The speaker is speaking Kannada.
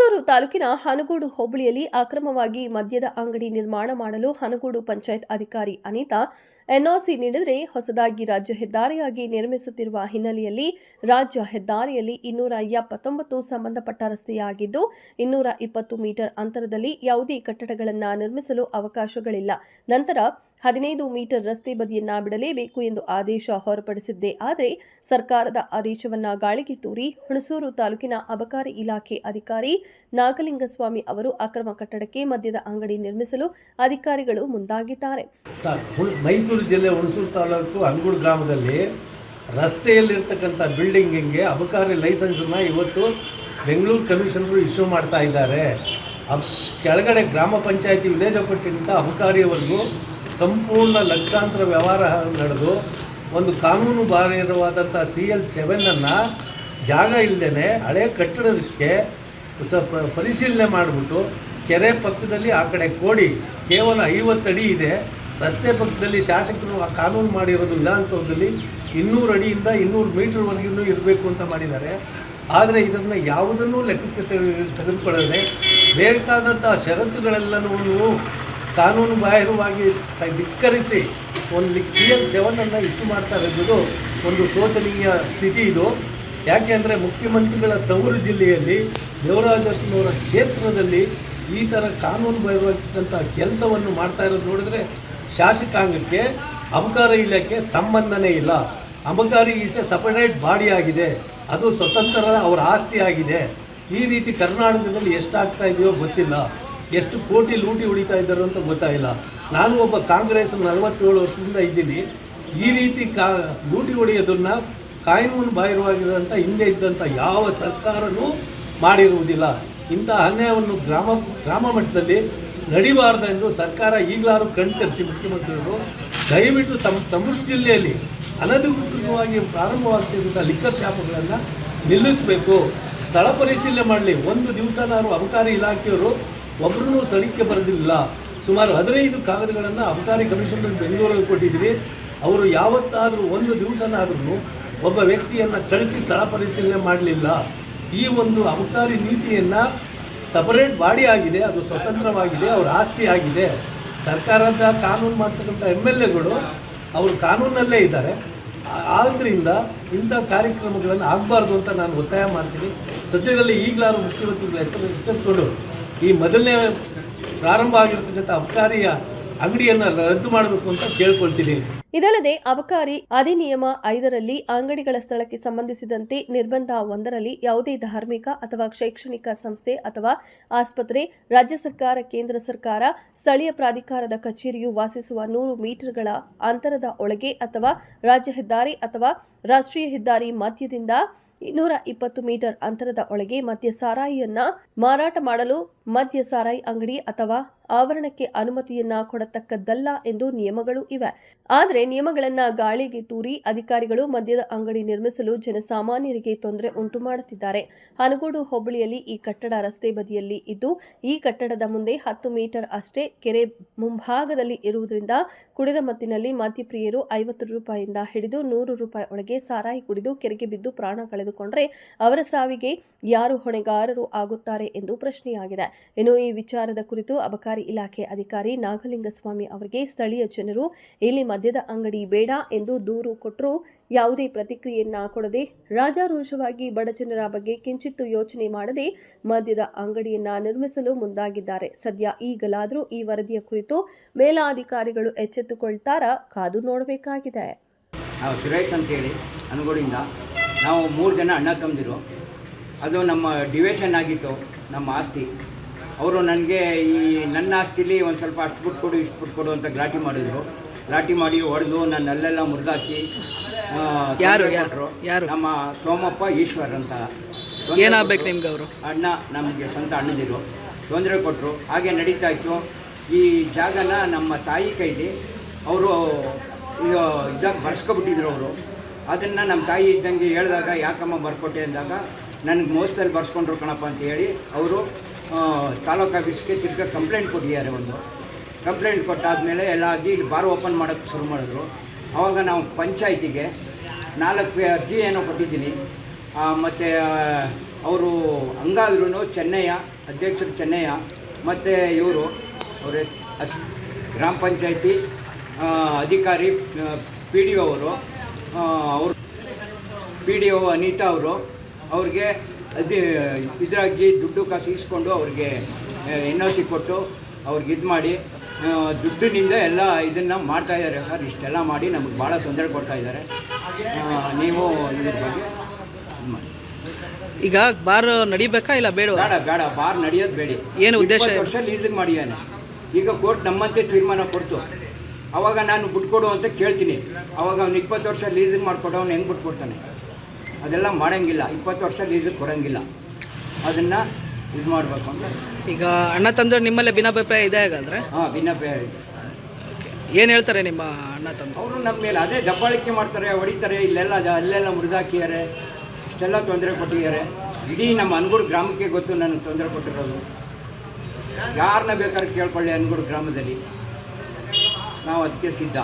ಹುಣಸೂರು ತಾಲೂಕಿನ ಹನಗೋಡು ಹೋಬಳಿಯಲ್ಲಿ ಅಕ್ರಮವಾಗಿ ಮದ್ಯದ ಅಂಗಡಿ ನಿರ್ಮಾಣ ಮಾಡಲು ಹನಗೋಡು ಪಂಚಾಯತ್ ಅಧಿಕಾರಿ ಅನಿತಾ ಎನ್ಒಸಿ ನೀಡಿದರೆ ಹೊಸದಾಗಿ ರಾಜ್ಯ ಹೆದ್ದಾರಿಯಾಗಿ ನಿರ್ಮಿಸುತ್ತಿರುವ ಹಿನ್ನೆಲೆಯಲ್ಲಿ ರಾಜ್ಯ ಹೆದ್ದಾರಿಯಲ್ಲಿ ಇನ್ನೂರ ಎಪ್ಪತ್ತೊಂಬತ್ತು ಸಂಬಂಧಪಟ್ಟ ರಸ್ತೆಯಾಗಿದ್ದು, ಇನ್ನೂರ ಇಪ್ಪತ್ತು ಮೀಟರ್ ಅಂತರದಲ್ಲಿ ಯಾವುದೇ ಕಟ್ಟಡಗಳನ್ನು ನಿರ್ಮಿಸಲು ಅವಕಾಶಗಳಿಲ್ಲ. ನಂತರ ಹದಿನೈದು ಮೀಟರ್ ರಸ್ತೆ ಬದಿಯನ್ನ ಬಿಡಲೇಬೇಕು ಎಂದು ಆದೇಶ ಹೊರಪಡಿಸಿದ್ದೇ. ಆದರೆ ಸರ್ಕಾರದ ಆದೇಶವನ್ನ ಗಾಳಿಗೆ ತೂರಿ ಹುಣಸೂರು ತಾಲೂಕಿನ ಅಬಕಾರಿ ಇಲಾಖೆ ಅಧಿಕಾರಿ ನಾಗಲಿಂಗಸ್ವಾಮಿ ಅವರು ಅಕ್ರಮ ಕಟ್ಟಡಕ್ಕೆ ಮದ್ಯದ ಅಂಗಡಿ ನಿರ್ಮಿಸಲು ಅಧಿಕಾರಿಗಳು ಮುಂದಾಗಿದ್ದಾರೆ. ಮೈಸೂರು ಜಿಲ್ಲೆ ಹುಣಸೂರು ತಾಲೂಕು ಅಂಗೂರು ಗ್ರಾಮದಲ್ಲಿ ರಸ್ತೆಯಲ್ಲಿರ್ತಕ್ಕಂಥ ಬಿಲ್ಡಿಂಗಿಗೆ ಅಬಕಾರಿ ಲೈಸೆನ್ಸನ್ನ ಇವತ್ತು ಬೆಂಗಳೂರು ಕಮಿಷನರು ಇಶ್ಯೂ ಮಾಡ್ತಾ ಇದ್ದಾರೆ. ಕೆಳಗಡೆ ಗ್ರಾಮ ಪಂಚಾಯತಿ ವಿಲೇಜ್ ಅಬಕಾರಿಯವರೆಗೂ ಸಂಪೂರ್ಣ ಲಕ್ಷಾಂತರ ವ್ಯವಹಾರ ನಡೆದು ಒಂದು ಕಾನೂನು ಬಾಹಿರವಾದಂಥ ಸಿ ಎಲ್ ಸೆವೆನನ್ನು ಜಾಗ ಇಲ್ಲದೇ ಹಳೆ ಕಟ್ಟಡಕ್ಕೆ ಸ ಪರಿಶೀಲನೆ ಮಾಡಿಬಿಟ್ಟು ಕೆರೆ ಪಕ್ಕದಲ್ಲಿ ಆ ಕಡೆ ಕೋಡಿ ಕೇವಲ ಐವತ್ತು ಅಡಿ ಇದೆ. ರಸ್ತೆ ಪಕ್ಕದಲ್ಲಿ ಶಾಸಕರು ಆ ಕಾನೂನು ಮಾಡಿರೋದು ವಿಧಾನಸೌಧದಲ್ಲಿ ಇನ್ನೂರು ಅಡಿಯಿಂದ ಇನ್ನೂರು ಮೀಟರ್ವರೆಗೂ ಇರಬೇಕು ಅಂತ ಮಾಡಿದ್ದಾರೆ. ಆದರೆ ಇದನ್ನು ಯಾವುದನ್ನೂ ಲೆಕ್ಕಕ್ಕೆ ತೆಗೆ- ತೆಗೆದುಕೊಳ್ಳದೆ ಬೇಕಾದಂಥ ಷರತ್ತುಗಳೆಲ್ಲನೂ ಕಾನೂನು ಬಾಹಿರವಾಗಿ ಧಿಕ್ಕರಿಸಿ ಒಂದು ಸಿ ಎಲ್ ಸೆವೆನನ್ನು ಇಶ್ಯೂ ಮಾಡ್ತಾ ಇರೋದು ಒಂದು ಶೋಚನೀಯ ಸ್ಥಿತಿ ಇದು. ಯಾಕೆ ಅಂದರೆ ಮುಖ್ಯಮಂತ್ರಿಗಳ ತವರು ಜಿಲ್ಲೆಯಲ್ಲಿ ದೇವರಾಜರಸನವರ ಕ್ಷೇತ್ರದಲ್ಲಿ ಈ ಥರ ಕಾನೂನು ಬಾಹಿರವಾಗಿರ್ತಕ್ಕಂಥ ಕೆಲಸವನ್ನು ಮಾಡ್ತಾ ಇರೋದು ನೋಡಿದ್ರೆ ಶಾಸಕಾಂಗಕ್ಕೆ ಅಬಕಾರಿ ಇಲಾಖೆ ಸಂಬಂಧನೇ ಇಲ್ಲ. ಅಬಕಾರಿ ಈಸ್ ಎ ಸಪರೇಟ್ ಬಾಡಿ ಆಗಿದೆ. ಅದು ಸ್ವತಂತ್ರ ಅವರ ಆಸ್ತಿ ಆಗಿದೆ. ಈ ರೀತಿ ಕರ್ನಾಟಕದಲ್ಲಿ ಎಷ್ಟಾಗ್ತಾ ಇದೆಯೋ ಗೊತ್ತಿಲ್ಲ. ಎಷ್ಟು ಕೋಟಿ ಲೂಟಿ ಉಳಿತಾ ಇದ್ದಾರೆ ಅಂತ ಗೊತ್ತಾಗಿಲ್ಲ. ನಾನು ಒಬ್ಬ ಕಾಂಗ್ರೆಸ್ ನಲವತ್ತೇಳು ವರ್ಷದಿಂದ ಇದ್ದೀನಿ. ಈ ರೀತಿ ಕಾ ಲೂಟಿ ಹೊಡೆಯೋದನ್ನು ಕಾನೂನು ಬಾಹಿರವಾಗಿರೋಂಥ ಹಿಂದೆ ಇದ್ದಂಥ ಯಾವ ಸರ್ಕಾರನೂ ಮಾಡಿರುವುದಿಲ್ಲ. ಇಂಥ ಅನ್ಯಾಯವನ್ನು ಗ್ರಾಮ ಗ್ರಾಮ ಮಟ್ಟದಲ್ಲಿ ನಡಿಬಾರ್ದೆಂದು ಸರ್ಕಾರ ಈಗಲಾರು ಕಣ್ತರಿಸಿ ಮುಖ್ಯಮಂತ್ರಿಗಳು ದಯವಿಟ್ಟು ತಮ್ಮ ತಮಿಳು ಜಿಲ್ಲೆಯಲ್ಲಿ ಅನಧಿಕೃತವಾಗಿ ಪ್ರಾರಂಭವಾಗ್ತಿರುವಂಥ ಲಿಕ್ಕರ್ ಶಾಪಗಳನ್ನು ನಿಲ್ಲಿಸಬೇಕು. ಸ್ಥಳ ಪರಿಶೀಲನೆ ಮಾಡಲಿ. ಒಂದು ದಿವಸನಾರು ಅಬಕಾರಿ ಇಲಾಖೆಯವರು ಒಬ್ಬರೂ ಸಳಿಕೆ ಬರೆದಿಲ್ಲ. ಸುಮಾರು ಹದಿನೈದು ಕಾಗದಗಳನ್ನು ಅಬಕಾರಿ ಕಮಿಷನರ್ ಬೆಂಗಳೂರಲ್ಲಿ ಕೊಟ್ಟಿದ್ದೀರಿ. ಅವರು ಯಾವತ್ತಾದರೂ ಒಂದು ದಿವಸನಾದ್ರೂ ಒಬ್ಬ ವ್ಯಕ್ತಿಯನ್ನು ಕಳಿಸಿ ಸ್ಥಳ ಪರಿಶೀಲನೆ ಮಾಡಲಿಲ್ಲ. ಈ ಒಂದು ಅಬಕಾರಿ ನೀತಿಯನ್ನು ಸಪರೇಟ್ ಬಾಡಿ ಆಗಿದೆ, ಅದು ಸ್ವತಂತ್ರವಾಗಿದೆ, ಅವ್ರ ಆಸ್ತಿ ಆಗಿದೆ. ಸರ್ಕಾರದ ಕಾನೂನು ಮಾಡ್ತಕ್ಕಂಥ ಎಂ ಎಲ್ ಎಗಳು ಅವರು ಕಾನೂನಲ್ಲೇ ಇದ್ದಾರೆ. ಆದ್ದರಿಂದ ಇಂಥ ಕಾರ್ಯಕ್ರಮಗಳನ್ನು ಆಗಬಾರ್ದು ಅಂತ ನಾನು ಒತ್ತಾಯ ಮಾಡ್ತೀನಿ. ಸದ್ಯದಲ್ಲಿ ಈಗಲಾರು ಮುಖ್ಯಮಂತ್ರಿಗಳು ಹೆಸರು ಎಚ್ಚೆತ್ತುಕೊಂಡು ಈ ಮೊದಲನೇ ಪ್ರಾರಂಭ ಆಗಿರ್ತಕ್ಕಂಥ ಅಬಕಾರಿಯ ಅಂಗಡಿಯನ್ನ ರದ್ದು ಮಾಡಬೇಕು ಅಂತ ಕೇಳ್ಕೊಳ್ತೀನಿ. ಇದಲ್ಲದೆ ಅಬಕಾರಿ ಅಧಿನಿಯಮ ಐದರಲ್ಲಿ ಅಂಗಡಿಗಳ ಸ್ಥಳಕ್ಕೆ ಸಂಬಂಧಿಸಿದಂತೆ ನಿರ್ಬಂಧ ಒಂದರಲ್ಲಿ ಯಾವುದೇ ಧಾರ್ಮಿಕ ಅಥವಾ ಶೈಕ್ಷಣಿಕ ಸಂಸ್ಥೆ ಅಥವಾ ಆಸ್ಪತ್ರೆ, ರಾಜ್ಯ ಸರ್ಕಾರ, ಕೇಂದ್ರ ಸರ್ಕಾರ, ಸ್ಥಳೀಯ ಪ್ರಾಧಿಕಾರದ ಕಚೇರಿಯು ವಾಸಿಸುವ ನೂರು ಮೀಟರ್ಗಳ ಅಂತರದ ಒಳಗೆ ಅಥವಾ ರಾಜ್ಯ ಹೆದ್ದಾರಿ ಅಥವಾ ರಾಷ್ಟ್ರೀಯ ಹೆದ್ದಾರಿ ಮಧ್ಯದಿಂದ ಇನ್ನೂರ ಇಪ್ಪತ್ತು ಮೀಟರ್ ಅಂತರದ ಒಳಗೆ ಮದ್ಯ ಸಾರಾಯಿಯನ್ನ ಮಾರಾಟ ಮಾಡಲು ಮದ್ಯ ಸಾರಾಯಿ ಅಂಗಡಿ ಅಥವಾ ಆವರಣಕ್ಕೆ ಅನುಮತಿಯನ್ನ ಕೊಡತಕ್ಕದ್ದಲ್ಲ ಎಂದು ನಿಯಮಗಳು ಇವೆ. ಆದರೆ ನಿಯಮಗಳನ್ನ ಗಾಳಿಗೆ ತೂರಿ ಅಧಿಕಾರಿಗಳು ಮದ್ಯದ ಅಂಗಡಿ ನಿರ್ಮಿಸಲು ಜನಸಾಮಾನ್ಯರಿಗೆ ತೊಂದರೆ ಉಂಟು ಮಾಡುತ್ತಿದ್ದಾರೆ. ಹನಗೋಡು ಹೋಬಳಿಯಲ್ಲಿ ಈ ಕಟ್ಟಡ ರಸ್ತೆ ಬದಿಯಲ್ಲಿ ಇದ್ದು, ಈ ಕಟ್ಟಡದ ಮುಂದೆ ಹತ್ತು ಮೀಟರ್ ಅಷ್ಟೇ ಕೆರೆ ಮುಂಭಾಗದಲ್ಲಿ ಇರುವುದರಿಂದ ಕುಡಿದ ಮತ್ತಿನಲ್ಲಿ ಮದ್ಯಪ್ರಿಯರು ಐವತ್ತು ರೂಪಾಯಿಯಿಂದ ಹಿಡಿದು ನೂರು ರೂಪಾಯಿ ಒಳಗೆ ಸಾರಾಯಿ ಕುಡಿದು ಕೆರೆಗೆ ಬಿದ್ದು ಪ್ರಾಣ ಕಳೆದುಕೊಂಡರೆ ಅವರ ಸಾವಿಗೆ ಯಾರು ಹೊಣೆಗಾರರು ಆಗುತ್ತಾರೆ ಎಂದು ಪ್ರಶ್ನೆಯಾಗಿದೆ. ಇನ್ನು ಈ ವಿಚಾರದ ಕುರಿತು ಅಬಕಾರಿ ಇಲಾಖೆ ಅಧಿಕಾರಿ ನಾಗಲಿಂಗಸ್ವಾಮಿ ಅವರಿಗೆ ಸ್ಥಳೀಯ ಜನರು ಇಲ್ಲಿ ಮದ್ಯದ ಅಂಗಡಿ ಬೇಡ ಎಂದು ದೂರು ಕೊಟ್ಟರು ಯಾವುದೇ ಪ್ರತಿಕ್ರಿಯೆಯನ್ನ ಕೊಡದೆ ರಾಜಾರೋಷವಾಗಿ ಬಡಜನರ ಬಗ್ಗೆ ಕಿಂಚಿತ್ತು ಯೋಚನೆ ಮಾಡದೆ ಮದ್ಯದ ಅಂಗಡಿಯನ್ನ ನಿರ್ಮಿಸಲು ಮುಂದಾಗಿದ್ದಾರೆ. ಸದ್ಯ ಈಗಲಾದರೂ ಈ ವರದಿಯ ಕುರಿತು ಮೇಲಾಧಿಕಾರಿಗಳು ಎಚ್ಚೆತ್ತುಕೊಳ್ತಾರಾ, ಕಾದು ನೋಡಬೇಕಾಗಿದೆ. ನಾವು ಸುರೇಶ್ ಅಂತೇಳಿ, ಅನುಗೋಡಿಂದ. ನಾವು ಮೂರು ಜನ ಅಣ್ಣ ತಂದಿರು ಅದು ನಮ್ಮ ಡಿವಿಷನ್ ಆಗಿತ್ತು, ನಮ್ಮ ಆಸ್ತಿ. ಅವರು ನನಗೆ ಈ ನನ್ನ ಆಸ್ತಿಲಿ ಒಂದು ಸ್ವಲ್ಪ ಅಷ್ಟು ಬಿಟ್ಟು ಕೊಡು ಇಷ್ಟು ಬಿಟ್ಟು ಕೊಡು ಅಂತ ಗಲಾಟೆ ಮಾಡಿದರು. ಗಲಾಟೆ ಮಾಡಿ ಹೊಡೆದು ನನ್ನ ಅಲ್ಲೆಲ್ಲ ಮುರಿದಾಕಿ ಯಾರು? ಯಾರು? ಯಾರು? ನಮ್ಮ ಸೋಮಪ್ಪ ಈಶ್ವರ್ ಅಂತ. ಏನಾಗಬೇಕು ಏನಾಗ್ಬೇಕು ನಿಮ್ಗೆ ಅವರು ಅಣ್ಣ ನಮಗೆ ಸ್ವಂತ ಅಣ್ಣದಿರು. ತೊಂದರೆ ಕೊಟ್ಟರು ಹಾಗೆ ನಡೀತಾ ಇತ್ತು ಈ ಜಾಗನ ನಮ್ಮ ತಾಯಿ ಕೈಲಿ ಅವರು ಇದಾಗ ಬರ್ಸ್ಕೊಬಿಟ್ಟಿದ್ರು ಅವರು. ಅದನ್ನು ನಮ್ಮ ತಾಯಿ ಇದ್ದಂಗೆ ಹೇಳಿದಾಗ ಯಾಕಮ್ಮ ಬರ್ಕೊಟ್ಟೆ ಅಂದಾಗ ನನಗೆ ಮೋಸದಲ್ಲಿ ಬರ್ಸ್ಕೊಂಡ್ರು ಕಣಪ್ಪ ಅಂತ ಹೇಳಿ ಅವರು ತಾಲೂಕು ಆಫೀಸ್ಗೆ ತಿರ್ಗಿ ಕಂಪ್ಲೇಂಟ್ ಕೊಟ್ಟಿದ್ದಾರೆ ಒಂದು. ಕಂಪ್ಲೇಂಟ್ ಕೊಟ್ಟಾದಮೇಲೆ ಎಲ್ಲ ಆಗಿ ಇಲ್ಲಿ ಬಾರ್ ಓಪನ್ ಮಾಡೋಕ್ಕೆ ಶುರು ಮಾಡಿದ್ರು. ಆವಾಗ ನಾವು ಪಂಚಾಯತಿಗೆ ನಾಲ್ಕು ಅರ್ಜಿ ಏನೋ ಕೊಟ್ಟಿದ್ದೀನಿ. ಮತ್ತು ಅವರು ಹಂಗಾದ್ರೂ ಚೆನ್ನಯ್ಯ, ಅಧ್ಯಕ್ಷರು ಚೆನ್ನಯ್ಯ, ಮತ್ತು ಇವರು ಅವರ ಗ್ರಾಮ ಪಂಚಾಯತಿ ಅಧಿಕಾರಿ ಪಿ ಡಿ ಒ ಅವರು ಅವರು ಪಿ ಡಿ ಒ ಅನಿತಾ ಅವರು ಅವ್ರಿಗೆ ಅದೇ ಇದಾಗಿ ದುಡ್ಡು ಕಾಸು ಇಸ್ಕೊಂಡು ಅವ್ರಿಗೆ ಎನ್ ಒ ಸಿ ಕೊಟ್ಟು ಅವ್ರಿಗೆ ಇದು ಮಾಡಿ ದುಡ್ಡಿನಿಂದ ಎಲ್ಲ ಇದನ್ನು ಮಾಡ್ತಾ ಇದ್ದಾರೆ ಸರ್. ಇಷ್ಟೆಲ್ಲ ಮಾಡಿ ನಮಗೆ ಭಾಳ ತೊಂದರೆ ಕೊಡ್ತಾ ಇದ್ದಾರೆ. ನೀವು ಇದ್ರ ಬಗ್ಗೆ ಇದ್ ಮಾಡಿ. ಈಗ ಬಾರ್ ನಡಿಬೇಕಾ ಇಲ್ಲ ಬೇಡ ಬೇಡ ಬೇಡ ಬಾರ್ ನಡೆಯೋದು ಬೇಡಿ. ಏನು ಉದ್ದೇಶ? ವರ್ಷ ಲೀಸಿಗೆ ಮಾಡಿದ್ದಾನೆ. ಈಗ ಕೋರ್ಟ್ ನಮ್ಮಂತೆ ತೀರ್ಮಾನ ಕೊಡ್ತು. ಅವಾಗ ನಾನು ಬಿಟ್ಕೊಡು ಅಂತ ಕೇಳ್ತೀನಿ. ಅವಾಗ ಅವ್ನು ಇಪ್ಪತ್ತು ವರ್ಷ ಲೀಸಿಗೆ ಮಾಡಿಕೊಟ್ಟು ಅವ್ನು ಹೆಂಗೆ ಬಿಟ್ಕೊಡ್ತಾನೆ? ಅದೆಲ್ಲ ಮಾಡೋಂಗಿಲ್ಲ. ಇಪ್ಪತ್ತು ವರ್ಷ ಲೀಸಿಗೆ ಕೊಡೋಂಗಿಲ್ಲ. ಅದನ್ನು ಇದು ಮಾಡಬೇಕು ಅಂತ. ಈಗ ಅಣ್ಣ ತಂದ್ರೆ ನಿಮ್ಮಲ್ಲೇ ಭಿನ್ನಾಭಿಪ್ರಾಯ ಇದೆ ಹಾಗಾದ್ರೆ? ಹಾಂ ಭಿನ್ನಾಭಿಪ್ರಾಯ ಇದೆ. ಏನು ಹೇಳ್ತಾರೆ ನಿಮ್ಮ ಅಣ್ಣ ತಂದೆ? ಅವರು ನಮ್ಮ ಮೇಲೆ ಅದೇ ದಬ್ಬಾಳಿಕೆ ಮಾಡ್ತಾರೆ ಹೊಡಿತಾರೆ ಇಲ್ಲೆಲ್ಲ ಅಲ್ಲೆಲ್ಲ ಮುರಿದಾಕಿದ್ದಾರೆ. ಇಷ್ಟೆಲ್ಲ ತೊಂದರೆ ಕೊಟ್ಟಿದ್ದಾರೆ. ಇಡೀ ನಮ್ಮ ಅನ್ಗೂಡು ಗ್ರಾಮಕ್ಕೆ ಗೊತ್ತು ನನಗೆ ತೊಂದರೆ ಕೊಟ್ಟಿರೋದು. ಯಾರನ್ನ ಬೇಕಾದ್ರೆ ಕೇಳ್ಕೊಳ್ಳಿ ಅನ್ಗೂಡು ಗ್ರಾಮದಲ್ಲಿ. ನಾವು ಅದಕ್ಕೆ ಸಿದ್ಧ.